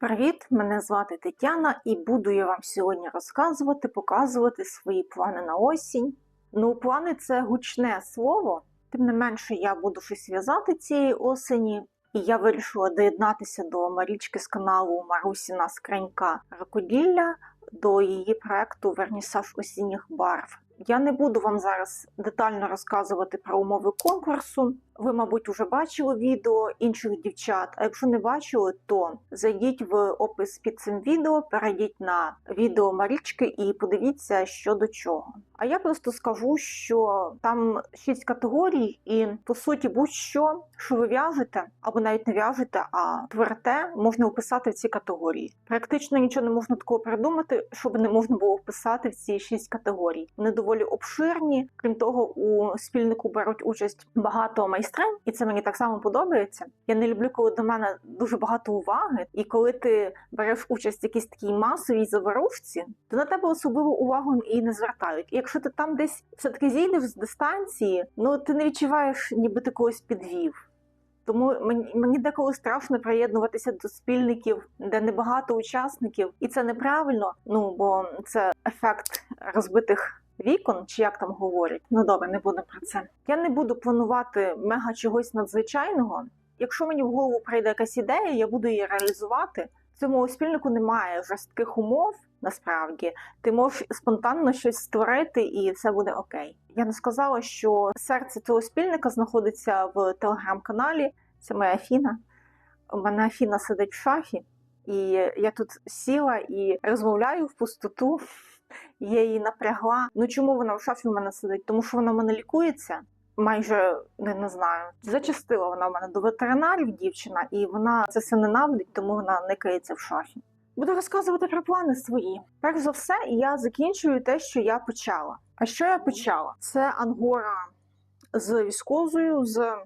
Привіт, мене звати Тетяна, і буду я вам сьогодні розказувати, показувати свої плани на осінь. Ну, плани це гучне слово, тим не менше я буду щось в'язати цієї осені. І я вирішила доєднатися до Марічки з каналу Марусіна Скринька Ракоділля до її проекту Вернісаж осінніх барв. Я не буду вам зараз детально розказувати про умови конкурсу. Ви, мабуть, вже бачили відео інших дівчат. А якщо не бачили, то зайдіть в опис під цим відео, перейдіть на відео Марічки і подивіться, що до чого. А я просто скажу, що там шість категорій, і по суті, будь-що, що ви в'яжете, або навіть не в'яжете, а творите, можна описати в ці категорії. Практично нічого не можна такого придумати, щоб не можна було вписати в ці шість категорій. Вони доволі обширні. Крім того, у спільнику беруть участь багато і це мені так само подобається. Я не люблю, коли до мене дуже багато уваги, і коли ти береш участь в якійсь такій масовій заворушці, то на тебе особливу увагу і не звертають. І якщо ти там десь все таки зійдеш з дистанції, ну ти не відчуваєш, ніби ти когось підвів. Тому мені, мені деколи страшно приєднуватися до спільників, де небагато учасників, і це неправильно. Ну бо це ефект розбитих вікон, чи як там говорять. Ну добре, не буду про це. Я не буду планувати мега чогось надзвичайного. Якщо мені в голову прийде якась ідея, я буду її реалізувати. Цьому спільнику немає жорстких умов. Насправді ти можеш спонтанно щось створити, і все буде окей. Я не сказала, що серце цього спільника знаходиться в телеграм-каналі. Це моя Афіна. У мене Афіна сидить в шафі, і я тут сіла і розмовляю в пустоту. Я її напрягла. Ну чому вона в шафі в мене сидить? Тому що вона в мене лікується. Майже не, не знаю. Зачастила вона в мене до ветеринарів дівчина, і вона це все ненавидить, тому вона никається в шафі. Буду розказувати про плани свої. Перш за все, я закінчую те, що я почала. А що я почала? Це ангора з віскозою, з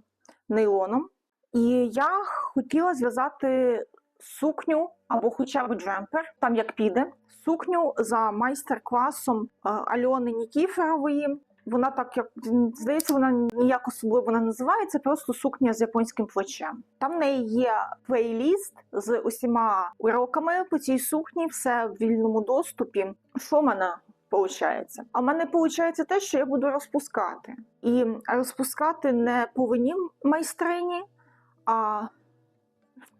нейлоном. І я хотіла зв'язати сукню або хоча б джемпер, там як піде. Сукню за майстер-класом е, Альони Нікіферової. Вона так як здається, вона ніяк особливо не називається, просто сукня з японським плечем. Там в неї є плейліст з усіма уроками по цій сукні, все в вільному доступі. Що в мене виходить? А в мене виходить те, що я буду розпускати. І розпускати не по вині майстрині, а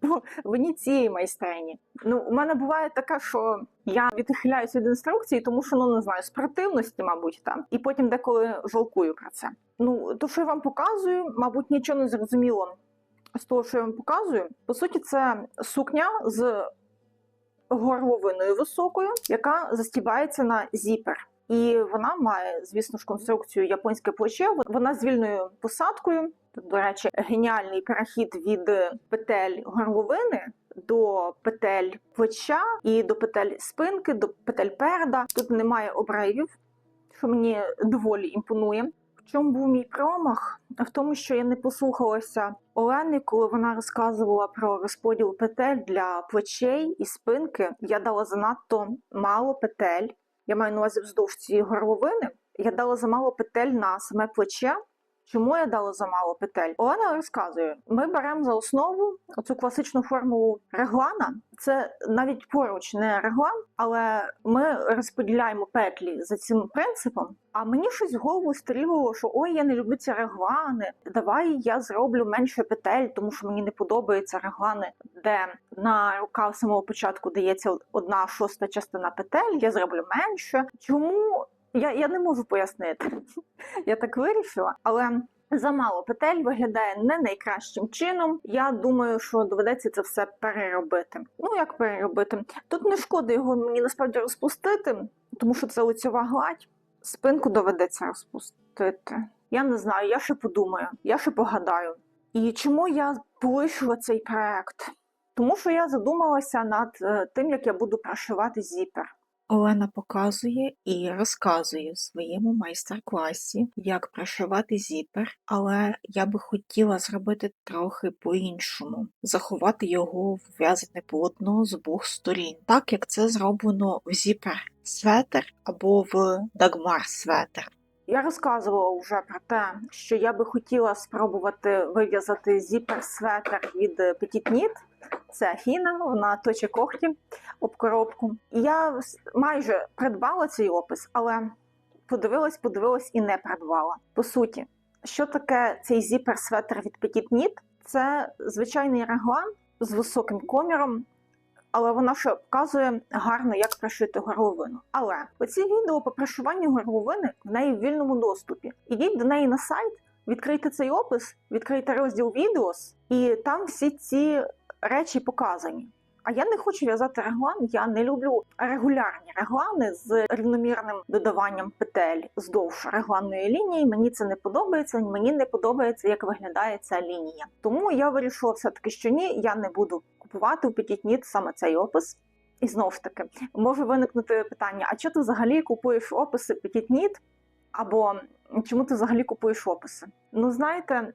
по вині цієї майстрині. Ну, у мене буває таке, що я відхиляюся від інструкції, тому що ну не знаю, спортивності, мабуть, там, і потім деколи жалкую про це. Ну, то, що я вам показую, мабуть, нічого не зрозуміло з того, що я вам показую. По суті, це сукня з горловиною високою, яка застібається на зіпер. І вона має, звісно ж, конструкцію японське плече. Вона з вільною посадкою. До речі, геніальний перехід від петель горловини до петель плеча і до петель спинки, до петель переда. Тут немає обривів, що мені доволі імпонує. В чому був мій промах? В тому, що я не послухалася Олени, коли вона розказувала про розподіл петель для плечей і спинки. Я дала занадто мало петель. Я маю на увазі вздовж цієї горловини. Я дала замало петель на саме плече. Чому я дала замало петель? Олена розказує: ми беремо за основу оцю класичну формулу реглана. Це навіть поруч не реглан, але ми розподіляємо петлі за цим принципом. А мені щось в голову стрілило, що ой, я не люблю ці реглани. Давай я зроблю менше петель, тому що мені не подобаються реглани, де на рукав самого початку дається одна шоста частина петель. Я зроблю менше. Чому? Я я не можу пояснити. Я так вирішила, але замало петель виглядає не найкращим чином. Я думаю, що доведеться це все переробити. Ну як переробити? Тут не шкода його мені насправді розпустити, тому що це лицьова гладь. Спинку доведеться розпустити. Я не знаю, я ще подумаю, я ще погадаю. І чому я полишила цей проект? Тому що я задумалася над е, тим, як я буду прошивати зіпер. Олена показує і розказує своєму майстер-класі, як прошивати зіпер, але я би хотіла зробити трохи по-іншому, заховати його в в'язане полотно з обох сторін, так як це зроблено в зіпер светер або в дагмар светер. Я розказувала вже про те, що я би хотіла спробувати вив'язати зіпер светер від Petit Knit. Це Афіна, вона точить когті об коробку. Я майже придбала цей опис, але подивилась, подивилась і не придбала. По суті, що таке цей зіпер светр від Petit Knit? Це звичайний реглан з високим коміром, але вона ще показує гарно, як пришити горловину. Але оці відео по пришиванню горловини в неї в вільному доступі. Ідіть до неї на сайт, відкрийте цей опис, відкрийте розділ відеос, і там всі ці речі показані. А я не хочу в'язати реглан, я не люблю регулярні реглани з рівномірним додаванням петель здовж регланної лінії. Мені це не подобається. Мені не подобається, як виглядає ця лінія. Тому я вирішила все-таки, що ні, я не буду купувати у Petit саме цей опис. І знову ж таки, може виникнути питання: а чого ти взагалі купуєш описи Petit Або чому ти взагалі купуєш описи? Ну знаєте,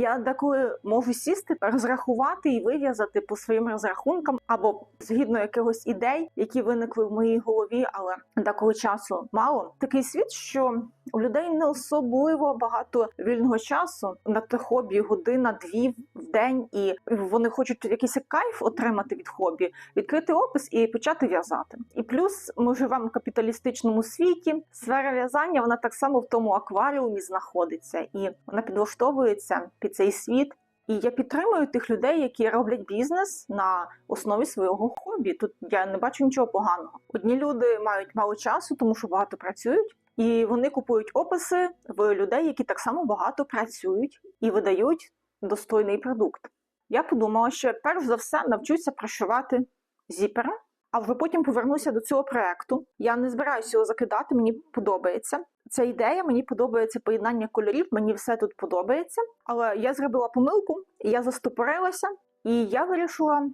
я деколи можу сісти, розрахувати і вив'язати по своїм розрахункам, або згідно якихось ідей, які виникли в моїй голові, але деколи часу мало. Такий світ, що у людей не особливо багато вільного часу на те хобі година-дві в день, і вони хочуть якийсь кайф отримати від хобі, відкрити опис і почати в'язати. І плюс ми живемо в капіталістичному світі. Сфера в'язання вона так само в тому акваріумі знаходиться, і вона підлаштовується під цей світ. І я підтримую тих людей, які роблять бізнес на основі свого хобі. Тут я не бачу нічого поганого. Одні люди мають мало часу, тому що багато працюють, і вони купують описи в людей, які так само багато працюють і видають достойний продукт. Я подумала, що перш за все навчуся пришивати зіпери, а вже потім повернуся до цього проекту. Я не збираюся його закидати, мені подобається. Ця ідея, мені подобається поєднання кольорів, мені все тут подобається. Але я зробила помилку, я застопорилася, і я вирішила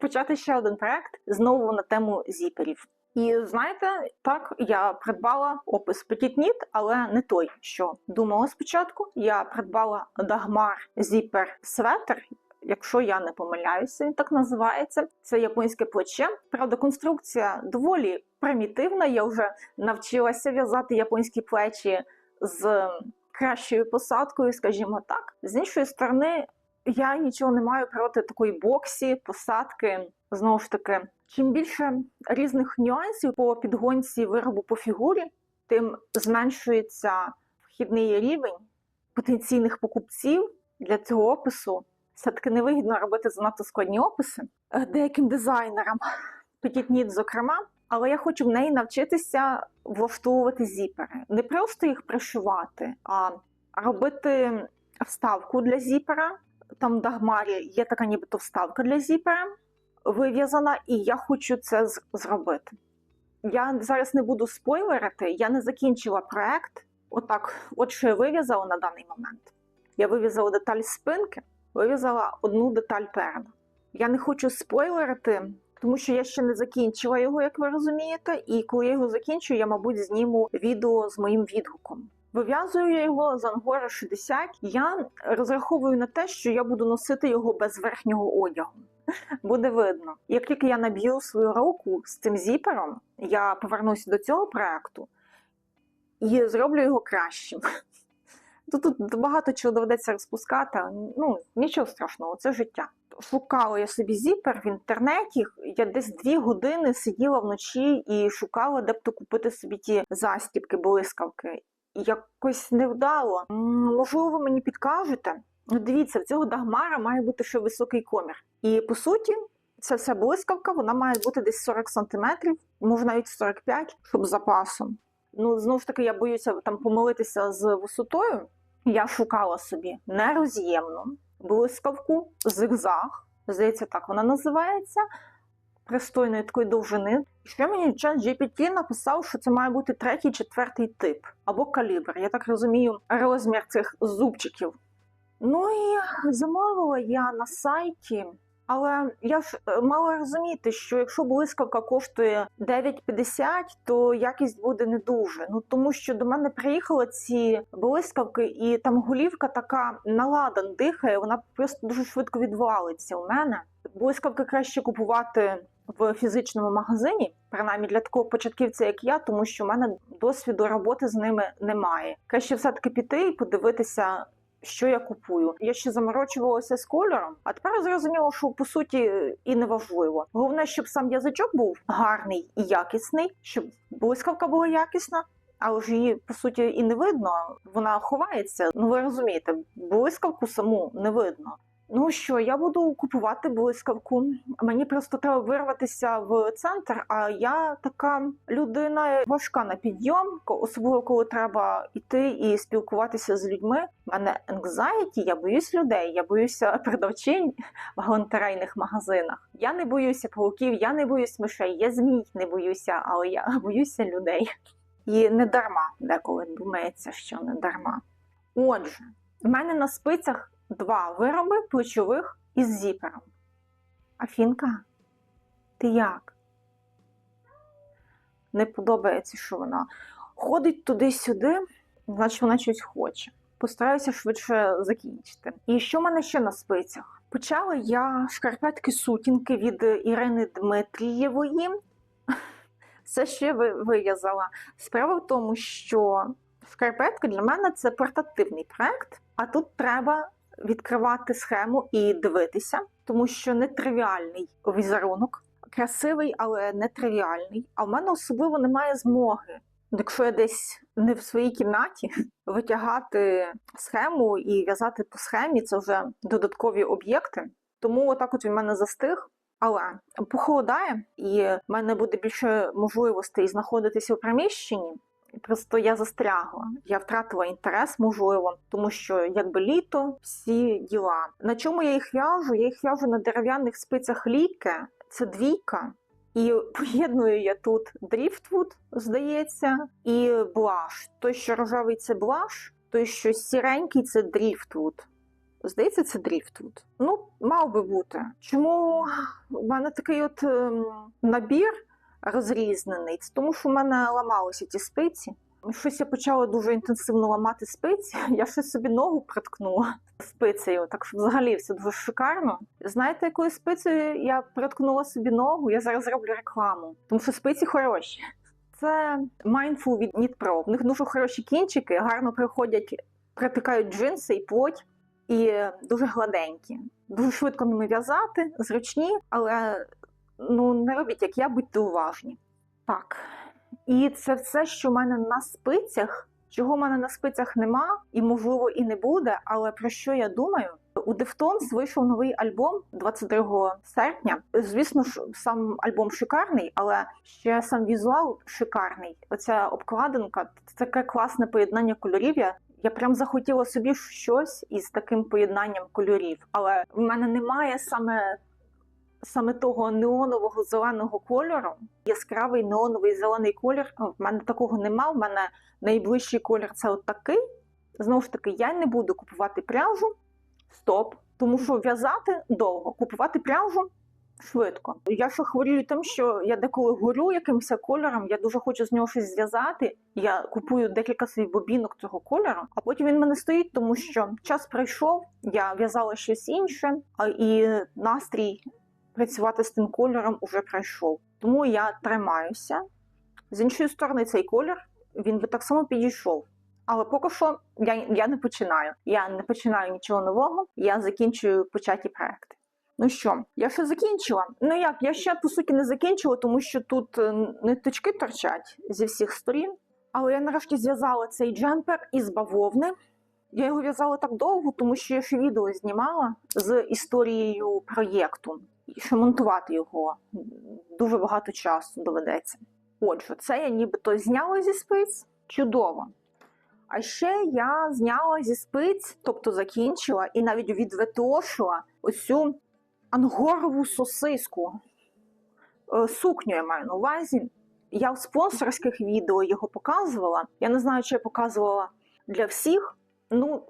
почати ще один проект знову на тему зіперів. І знаєте, так я придбала опис Knit, але не той, що думала спочатку. Я придбала Dagmar Zipper Sweater, якщо я не помиляюся, він так називається. Це японське плече. Правда, конструкція доволі примітивна. Я вже навчилася в'язати японські плечі з кращою посадкою, скажімо так. З іншої сторони, я нічого не маю проти такої боксі, посадки. Знову ж таки, чим більше різних нюансів по підгонці виробу по фігурі, тим зменшується вхідний рівень потенційних покупців для цього опису. Все-таки невигідно робити занадто складні описи е, деяким дизайнерам, Knit зокрема, але я хочу в неї навчитися влаштовувати зіпери. Не просто їх пришивати, а робити вставку для зіпера. Там в Дагмарі є така нібито вставка для зіпера вив'язана, і я хочу це зробити. Я зараз не буду спойлерити, я не закінчила проект. Отак, от що я вив'язала на даний момент. Я вив'язала деталь спинки, вив'язала одну деталь переду. Я не хочу спойлерити, тому що я ще не закінчила його, як ви розумієте. І коли я його закінчу, я, мабуть, зніму відео з моїм відгуком. Вив'язую я його з Ангора 60. Я розраховую на те, що я буду носити його без верхнього одягу. Буде видно. Як тільки я наб'ю свою руку з цим зіпером, я повернуся до цього проекту і зроблю його кращим. Тут, тут багато чого доведеться розпускати, ну нічого страшного, це життя. Шукала я собі зіпер в інтернеті. Я десь дві години сиділа вночі і шукала, де б то купити собі ті застібки, блискавки. Якось невдало. М, Можливо, ви мені підкажете. Ну, дивіться, в цього дагмара має бути ще високий комір. І по суті, ця вся блискавка вона має бути десь 40 см, може навіть 45, щоб запасом. Ну, знову ж таки, я боюся там помилитися з висотою. Я шукала собі нероз'ємну блискавку, зигзаг, здається, так вона називається, пристойної такої довжини. Ще мені GPT написав, що це має бути третій, четвертий тип або калібр. Я так розумію, розмір цих зубчиків. Ну і замовила я на сайті. Але я ж е, мала розуміти, що якщо блискавка коштує 9,50, то якість буде не дуже. Ну тому що до мене приїхали ці блискавки, і там голівка така наладан дихає, вона просто дуже швидко відвалиться у мене. Блискавки краще купувати в фізичному магазині, принаймні для такого початківця, як я, тому що в мене досвіду роботи з ними немає. Краще все таки піти і подивитися що я купую. Я ще заморочувалася з кольором, а тепер зрозуміло, що по суті і не важливо. Головне, щоб сам язичок був гарний і якісний, щоб блискавка була якісна. Але ж її по суті і не видно, вона ховається. Ну ви розумієте, блискавку саму не видно. Ну що, я буду купувати блискавку. Мені просто треба вирватися в центр. А я така людина важка на підйом, особливо коли треба йти і спілкуватися з людьми. У мене anxiety, я боюсь людей, я боюся продавчинь в галантерейних магазинах. Я не боюся пауків, я не боюсь мишей, я змій не боюся, але я боюся людей. І не дарма деколи думається, що не дарма. Отже, в мене на спицях два вироби плечових із зіпером. Афінка, ти як? Не подобається, що вона ходить туди-сюди, значить вона щось хоче. Постараюся швидше закінчити. І що в мене ще на спицях? Почала я шкарпетки сутінки від Ірини Дмитрієвої. Все ще вив'язала. Справа в тому, що шкарпетки для мене це портативний проект, а тут треба відкривати схему і дивитися, тому що нетривіальний візерунок, красивий, але нетривіальний. А в мене особливо немає змоги. Якщо я десь не в своїй кімнаті, витягати схему і в'язати по схемі це вже додаткові об'єкти. Тому отак от він в мене застиг. Але похолодає, і в мене буде більше можливостей знаходитися у приміщенні. Просто я застрягла. Я втратила інтерес, можливо, тому що якби літо, всі діла. На чому я їх в'яжу? Я їх в'яжу на дерев'яних спицях ліке. Це двійка. І поєдную я тут дріфтвуд, здається, і блаш. Той, що рожевий, це блаш, той, що сіренький, це дріфтвуд. Здається, це дріфтвуд. Ну, мав би бути. Чому в мене такий от ем, набір розрізнений? Тому, що в мене ламалися ті спиці. Щось я почала дуже інтенсивно ламати спиці. Я ще собі ногу приткнула спицею, так що взагалі все дуже шикарно. Знаєте, якою спицею я приткнула собі ногу? Я зараз роблю рекламу, тому що спиці хороші. Це Mindful від Knit В них дуже хороші кінчики, гарно приходять, притикають джинси і плоть, і дуже гладенькі. Дуже швидко ними в'язати, зручні, але ну не робіть, як я, будьте уважні. Так. І це все, що в мене на спицях. Чого в мене на спицях нема, і можливо і не буде, але про що я думаю? У Deftones вийшов новий альбом 22 серпня. Звісно ж, сам альбом шикарний, але ще сам візуал шикарний. Оця обкладинка це таке класне поєднання кольорів. Я, я прям захотіла собі щось із таким поєднанням кольорів, але в мене немає саме саме того неонового зеленого кольору, яскравий неоновий зелений колір. В мене такого нема. В мене найближчий колір це от такий. Знову ж таки, я не буду купувати пряжу. Стоп. Тому що в'язати довго, купувати пряжу швидко. Я ще хворію тим, що я деколи горю якимось кольором, я дуже хочу з нього щось зв'язати. Я купую декілька своїх бобінок цього кольору, а потім він мене стоїть, тому що час пройшов, я в'язала щось інше, а і настрій працювати з тим кольором уже пройшов. Тому я тримаюся. З іншої сторони, цей колір він би так само підійшов. Але поки що я, я не починаю. Я не починаю нічого нового, я закінчую початі проекти. Ну що, я ще закінчила? Ну як, я ще по суті не закінчила, тому що тут е, ниточки торчать зі всіх сторін. Але я нарешті зв'язала цей джемпер із бавовни. Я його в'язала так довго, тому що я ще відео знімала з історією проєкту. Ще монтувати його дуже багато часу доведеться. Отже, це я нібито зняла зі спиць. Чудово. А ще я зняла зі спиць, тобто закінчила і навіть відветошила оцю ангорову сосиску. Е, Сукню я маю на увазі. Я в спонсорських відео його показувала. Я не знаю, чи я показувала для всіх. Ну,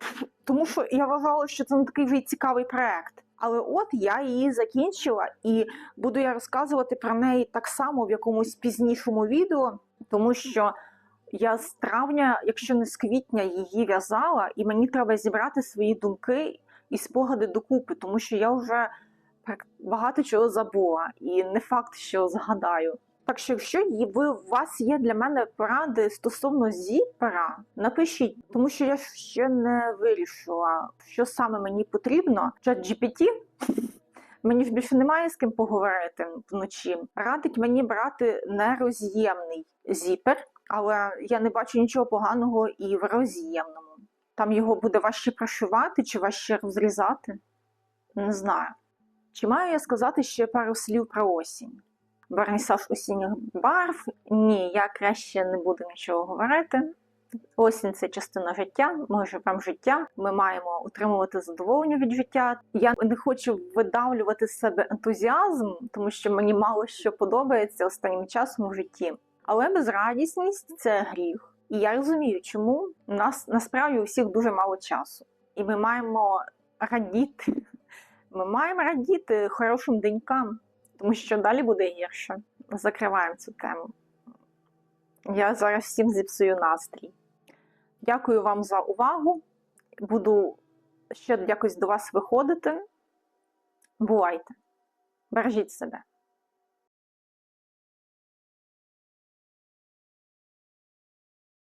тому що я вважала, що це не такий цікавий проект. Але от я її закінчила, і буду я розказувати про неї так само в якомусь пізнішому відео, тому що я з травня, якщо не з квітня, її в'язала, і мені треба зібрати свої думки і спогади докупи, тому що я вже багато чого забула, і не факт, що згадаю. Так що, якщо ви, у вас є для мене поради стосовно зіпера, напишіть, тому що я ще не вирішила, що саме мені потрібно. Чат GPT Мені ж більше немає з ким поговорити вночі. Радить мені брати нероз'ємний зіпер, але я не бачу нічого поганого і в роз'ємному. Там його буде важче прошивати чи важче розрізати. Не знаю. Чи маю я сказати ще пару слів про осінь? Вернісаж осінніх барв? Ні, я краще не буду нічого говорити. Осінь це частина життя. Ми живемо життя. Ми маємо отримувати задоволення від життя. Я не хочу видавлювати з себе ентузіазм, тому що мені мало що подобається останнім часом у житті. Але безрадісність це гріх. І я розумію, чому у нас насправді у всіх дуже мало часу, і ми маємо радіти. Ми маємо радіти хорошим денькам, тому що далі буде гірше. Закриваємо цю тему. Я зараз всім зіпсую настрій. Дякую вам за увагу. Буду ще якось до вас виходити. Бувайте. Бережіть себе.